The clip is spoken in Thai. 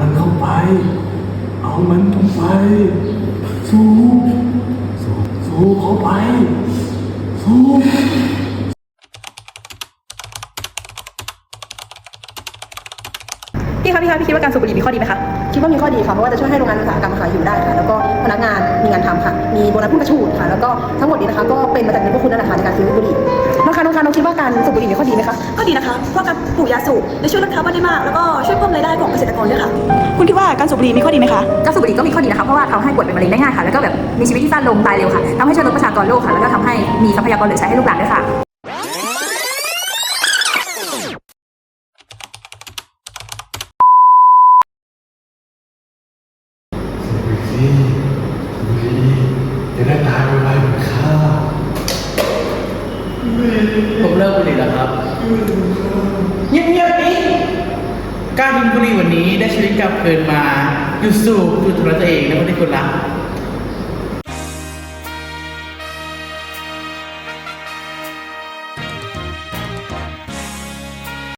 มันเข้าไป เอามันเข้าไปสูบสูบสูบเข้าไป สูบพี่คะพี่คะพี่คิดว่าการสูบบุหรี่มีข้อดีไหมคะ คิดว่ามีข้อดีค่ะ เพราะว่าจะช่วยให้โรงงานอุตสาหกรรมค่ะอยู่ได้ค่ะ แล้วก็พนักงานมีงานทำค่ะ มีโบนัสพุ่งกระชูดค่ะ แล้วก็ทั้งหมดนี้นะคะ ก็เป็นมาจากเงินพวกคุณนั่นแหละค่ะในการซื้อบุหรี่ การสูบบุหรี่มีข้อดีไหมคะก็ดีนะคะเพราะการปลูกยาสูบจะช่วยลดคาร์บอนได้มาก แล้วก็ช่วยเพิ่มรายได้ของเกษตรกรด้วยค่ะ คุณคิดว่าการสูบบุหรี่มีข้อดีไหมคะการสูบบุหรี่ก็มีข้อดีนะคะเพราะว่าทำให้ป่วยเป็นมะเร็งได้ง่ายค่ะ แล้วก็แบบมีชีวิตที่สั้นลงตายเร็วค่ะทำให้ช่วยลดประชากรโลกค่ะ แล้วก็ทำให้มีทรัพยากรเหลือใช้ให้ลูกหลานด้วยค่ะสิบุหรี่จะได้ตายไวๆเหมือนข้า ผมเลิกบุหรี่แล้วครับ เงียบๆนี่การกินบุหรี่วันนี้ได้ชีวิตกลับคืนมาหยุดสูบหยุดทรมานตัวเองและคนที่คุณรัก